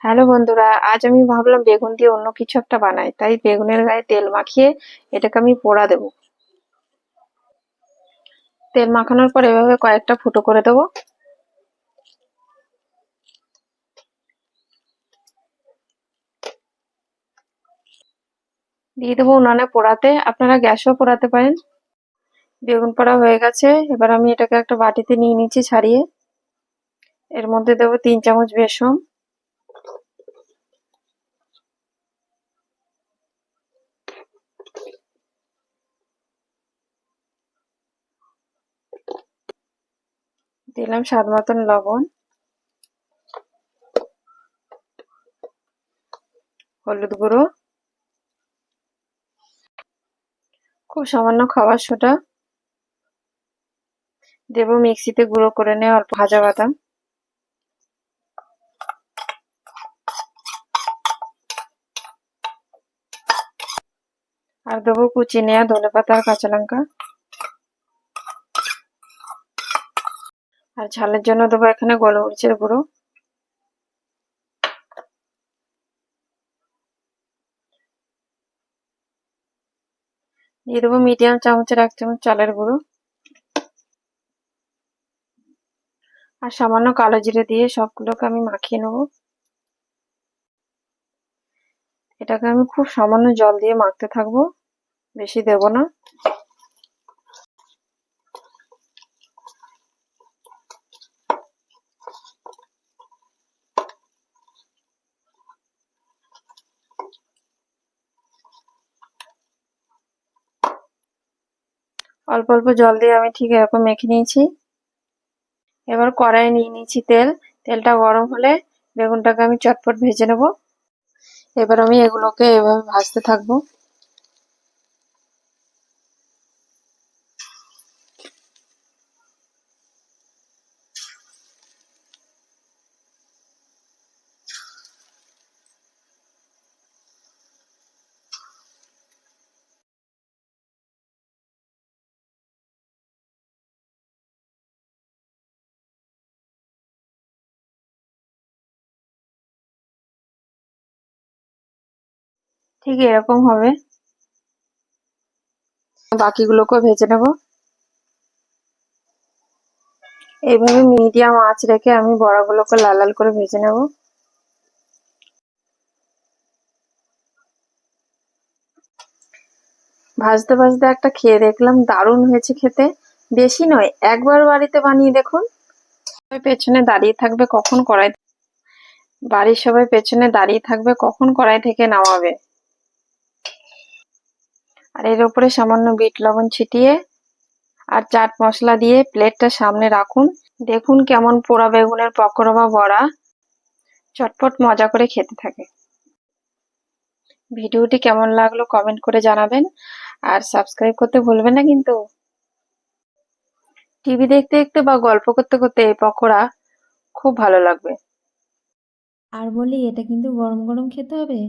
Hello বন্ধুরা, আজ আমি ভাবলাম বেগুন দিয়ে অন্য কিছু একটা বানাই। তাই বেগুনের গায়ে তেল মাখিয়ে এটাকে আমি পোড়া দেব। তেল মাখানোর পর এভাবে কয়েকটা ফুটো করে দেবো। দিয়ে দেবো উনানে পোড়াতে। আপনারা গ্যাসও পোড়াতে পারেন। বেগুন পোড়া হয়ে গেছে। এবার আমি এটাকে একটা বাটিতে নিয়ে নিচ্ছি ছাড়িয়ে। এর মধ্যে দেবো তিন চামচ বেসন। দিলাম স্বাদ মতন লবণ। হলুদ গুঁড়ো। খুব সামান্য খাবার সোটা দেবো মিক্সিতে গুঁড়ো করে নিয়ে অল্প ভাজা বাদাম। আর দেবো কুচি নেওয়া ধনে পাতা আর কাঁচা লঙ্কা। আর ঝালের জন্য দেবো এখানে গোলমরিচের গুঁড়ো। দিয়ে দেবো মিডিয়াম চামচের এক চামচ চালের গুঁড়ো। আর সামান্য কালো জিরে দিয়ে সবগুলোকে আমি মাখিয়ে নেব। এটাকে আমি খুব সামান্য জল দিয়ে মাখতে থাকব, বেশি দেব না। অল্প অল্প জল দিয়ে আমি ঠিক এরকম মেখে নিয়েছি। এবার কড়াই নিয়ে নিয়েছি তেল। তেলটা গরম হলে বেগুনটাকে আমি চটপট ভেজে নেব। এবার আমি এগুলোকে এভাবে ভাজতে থাকব। ঠিক এরকম হবে। বাকিগুলোকেও ভেজে নেব। এইভাবে মিডিয়াম আঁচ রেখে আমি বড়াগুলোকে লাল লাল করে ভেজে নেব। ভাজতে ভাজতে একটা খেয়ে দেখলাম, দারুণ হয়েছে খেতে। বেশি নয়, একবার বাড়িতে বানিয়ে দেখুন। পেছনে দাঁড়িয়ে থাকবে, কখন কড়াই বাড়ির সবাই পেছনে দাঁড়িয়ে থাকবে, কখন কড়াই থেকে নামাবে। আর এর উপরে সামান্য বিট লবণ ছিটিয়ে আর চাট মশলা দিয়ে প্লেটটা সামনে রাখুন। দেখুন কেমন পোড়া বেগুনের পকোড়া বা বড়া। চটপট মজা করে খেতে থাকে। ভিডিওটি কেমন লাগল কমেন্ট করে জানাবেন। আর সাবস্ক্রাইব করতে ভুলবেন না কিন্তু। টিভি দেখতে দেখতে বা গল্প করতে করতে এই পকোড়া খুব ভালো লাগবে। আর বলি, এটা কিন্তু গরম গরম খেতে হবে?